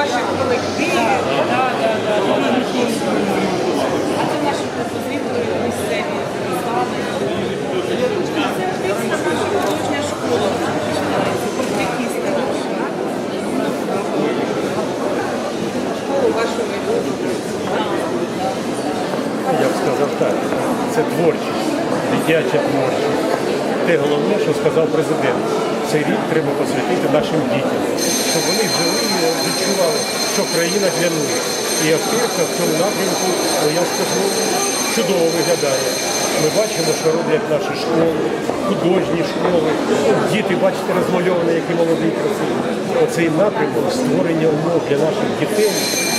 ваших колективів. Да, да, да, да. А це наші композитори місцеві. Це наша художня школа починається, конфліктісти. Школу. Я б сказав так, це творчість, дитяча творчість. Те головне, що сказав президент. Цей рік треба посвятити нашим дітям, щоб вони жили і відчували, що країна для них. І активка в цьому напрямку, ну, я скажу, чудово виглядає. Ми бачимо, що роблять наші школи, художні школи. Діти, бачите, розмальовані, які молоді красиві. Оцей напрямок створення умов для наших дітей,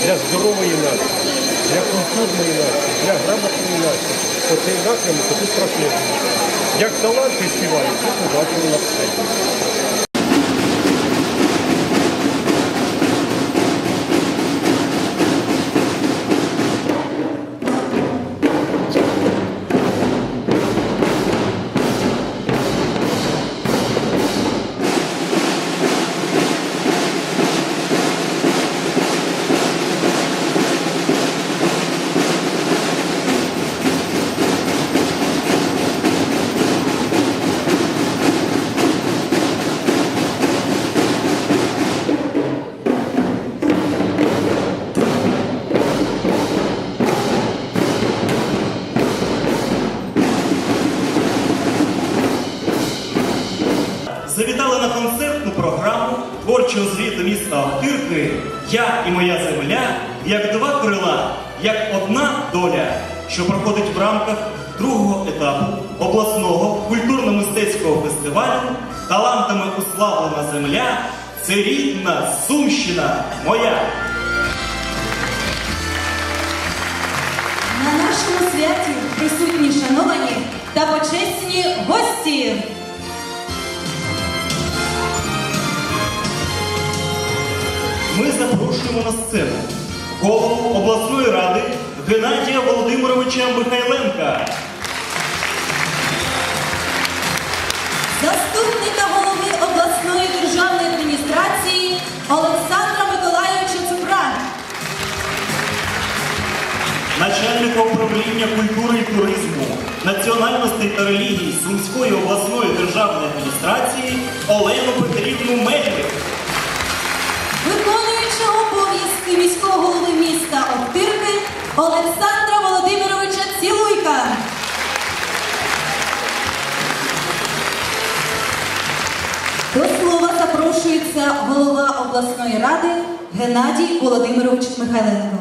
для здорової нації для культурної нації, для грамотної нації. Оцей напрямок тут прослідує. Як таланти співають, це побачили на сцені. Що проходить в рамках другого етапу обласного культурно-мистецького фестивалю Талантами уславлена земля. Це рідна Сумщина моя. На нашому святі присутні шановані та почесні гості. Ми запрошуємо на сцену голову обласної ради Геннадія Володимировича Михайленка. Заступника голови обласної державної адміністрації Олександра Миколайовича Цупра. начальника управління культури і туризму, національностей та релігій Сумської обласної державної адміністрації Олену Петрівну Мельник, Виконуюча обов'язки міського голови міста Охтирки Олександра Володимировича Цілуйка. До слова запрошується голова обласної ради Геннадій Володимирович Михайленко.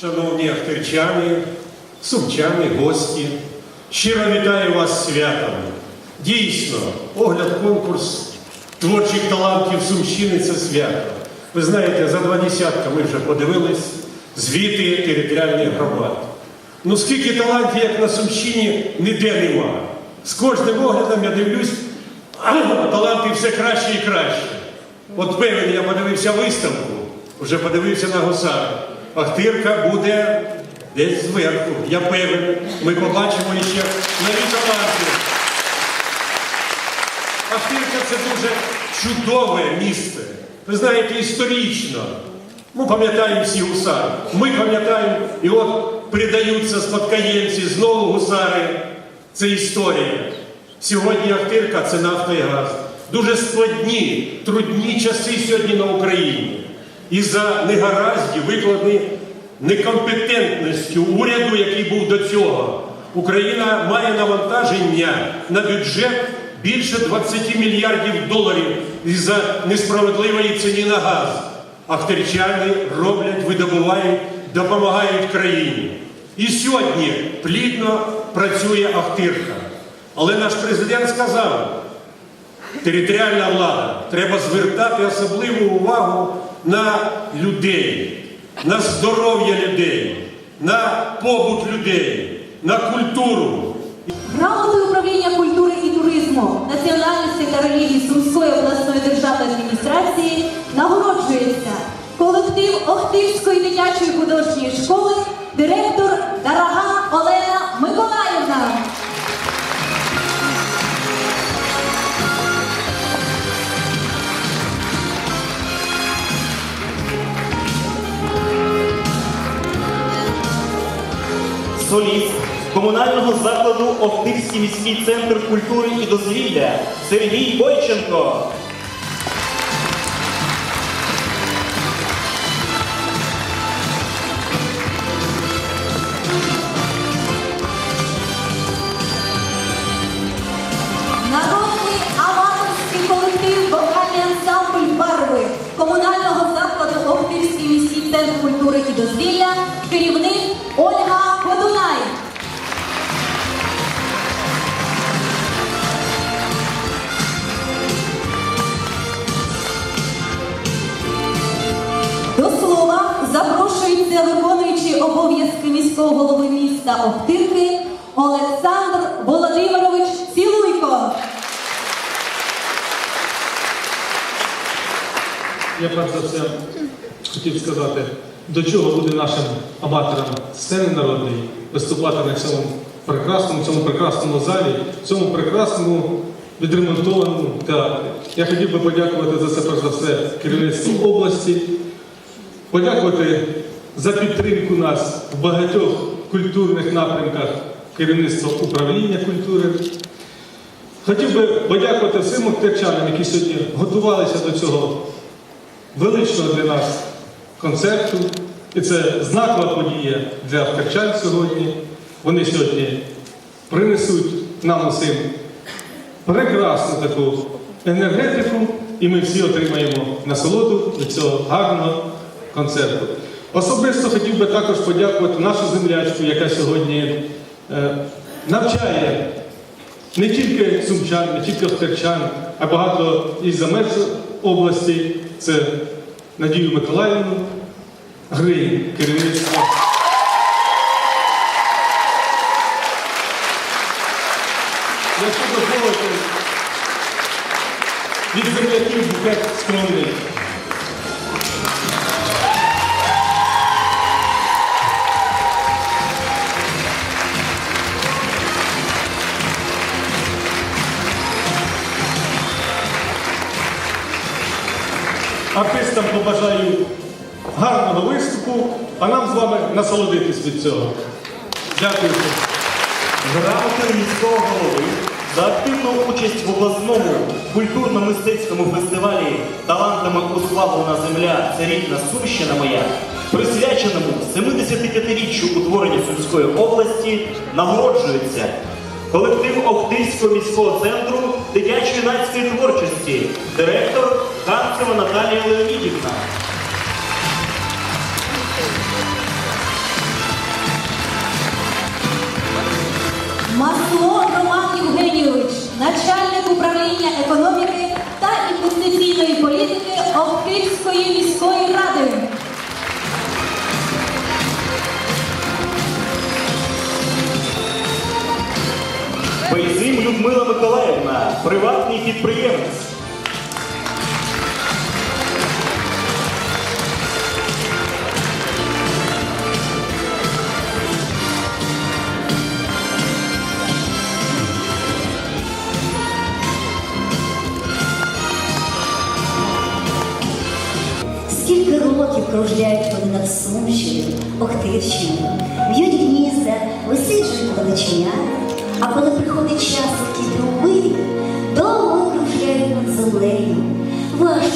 Шановні ахтирчани, сумчани, гості, щиро вітаю вас святом. Дійсно, огляд конкурс творчих талантів Сумщини це свято. Ви знаєте, за два десятка ми вже подивились звіти територіальних громад. Ну скільки талантів, як на Сумщині, ніде нема. З кожним оглядом я дивлюсь, таланти все краще і краще. От певен, я подивився виставку, вже подивився на гусара. Ахтирка буде десь зверху. Я певен. Ми побачимо ще нові таланти. Ахтирка це дуже чудове місце. Ви знаєте, історично. Ми пам'ятаємо всі гусари. Ми пам'ятаємо, і от передаються спадкоємці, знову гусари. Це історія. Сьогодні Ахтирка це нафта і газ. Дуже складні, трудні часи сьогодні на Україні. І за негаразді викладені некомпетентністю уряду, який був до цього. Україна має навантаження на бюджет більше 20 мільярдів доларів із-за несправедливої ціни на газ. Ахтирчани роблять, видобувають, допомагають країні. І сьогодні плідно працює Ахтирка. Але наш президент сказав, територіальна влада треба звертати особливу увагу на людей, на здоров'я людей, на побут людей, на культуру. Грамотою управління культури і туризму, національності та релігії Сумської обласної державної адміністрації нагороджується колектив Охтирської дитячої художньої школи, директор Дорога Олена Миколаївна. Соліст комунального закладу Охтирський міський центр культури і дозвілля Сергій Бойченко. Охтирський міський центр культури і дозвілля, керівник Ольга Подунай. До слова запрошується виконуючий обов'язки міського голови міста Охтирки Олександр Володимирович Цілуйко. Я перш за все хотів сказати, до чого буде нашим аматорам сцени народної виступати на цьому прекрасному, цьому прекрасному залі, цьому прекрасному відремонтованому театрі. Я хотів би подякувати за це перш за все керівництву області, подякувати за підтримку нас в багатьох культурних напрямках керівництва управління культури. Хотів би подякувати всім охтирчанам, які сьогодні готувалися до цього величного для нас концерту. І це знакова подія для харчан сьогодні. Вони сьогодні принесуть нам усім прекрасну таку енергетику, і ми всі отримаємо насолоду від цього гарного концерту. Особисто хотів би також подякувати нашу землячку, яка сьогодні е, навчає не тільки сумчан, не тільки охтирчан, а багато із за меж області. Це Надію Миколаївну, Грин, керівництво. Якщо дозволити, від земляків букет скромний. Артистам побажаю гарного виступу, а нам з вами насолодитись від цього. Дякую. Грамоти міського голови за активну участь в обласному культурно-мистецькому фестивалі Талантами уславлена земля це рідна Сумщина моя, присвяченому 75-річчю утворення Сумської області, нагороджується колектив Охтирського міського центру дитячо-юнацької творчості, директор Канцева Наталія Леонідівна. Масло Роман Євгенійович, начальник управління економіки та інвестиційної політики Охтирської міської Миколаївна, приватний підприємець. Скільки років кружляють вони над Сумщиною, Охтирщиною, б'ють гнізда, висиджують величиня, а коли приходить час у вирі, довго кружляють над землею,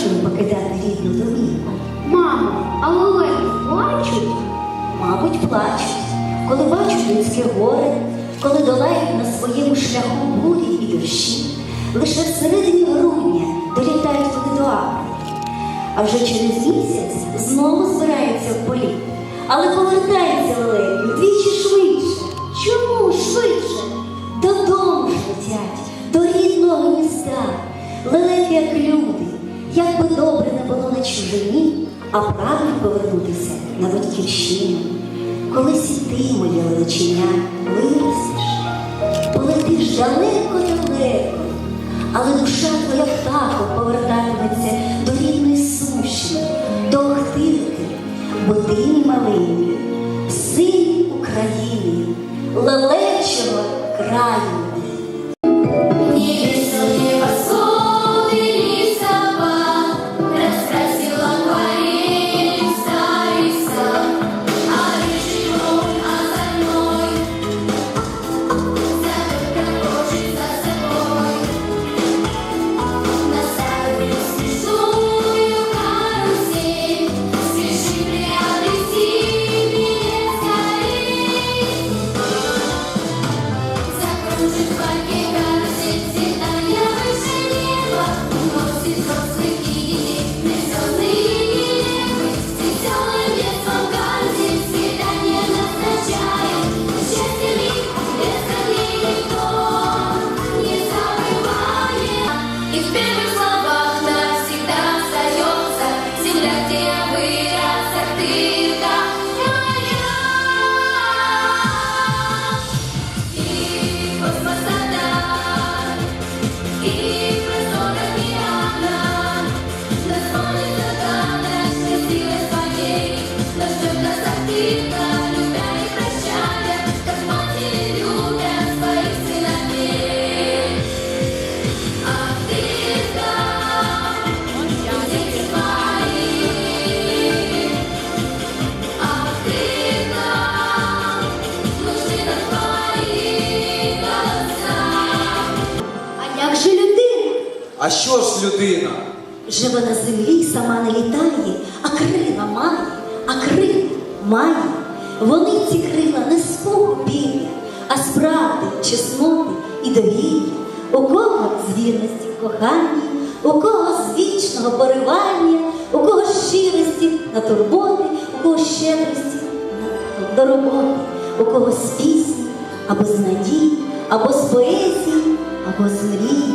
їм покидати рідну домівку. Мамо, а лелеки плачуть? Мабуть, плачуть, коли бачать людське горе, коли долають на своєму шляху бурі і дощі. Лише в середині грудня долітають вони до Африки. А вже через місяць знову збираються в полі. Але повертаються лелеки вдвічі швидше. Летять, до рідного гнізда. Лелеки, як люди, як би добре не було на чужині, а прагнуть повернутися на батьківщину. Колись і ти, моє величиня, виростеш, полетиш далеко-далеко, але душа твоя птахом повертатиметься If it so long. А що ж людина? Живе на землі, сама не літає, а крила має, а крила має. Вони ці крила не з пуху а з правди, чесноти і довір'я. У кого з вірності в коханні, у кого з вічного поривання, у кого щирості на турботи, у кого щедрості на- роботи, у кого з пісні, або з надії, або з поезії, або з мрії.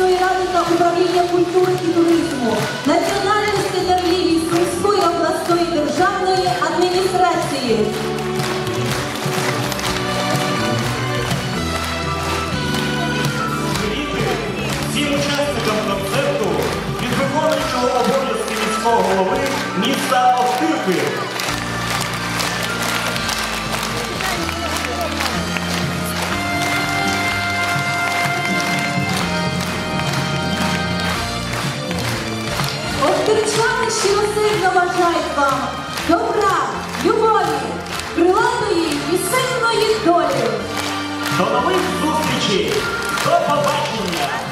Обласної ради та управління культури і туризму, національності та релігії Сумської обласної державної адміністрації. Всім учасникам концерту від виконуючого обов'язки міського голови міста Охтирки. Охтирчани щиросильно бажають вам добра, любові, приладної і сильної долі. До нових зустрічей! До побачення!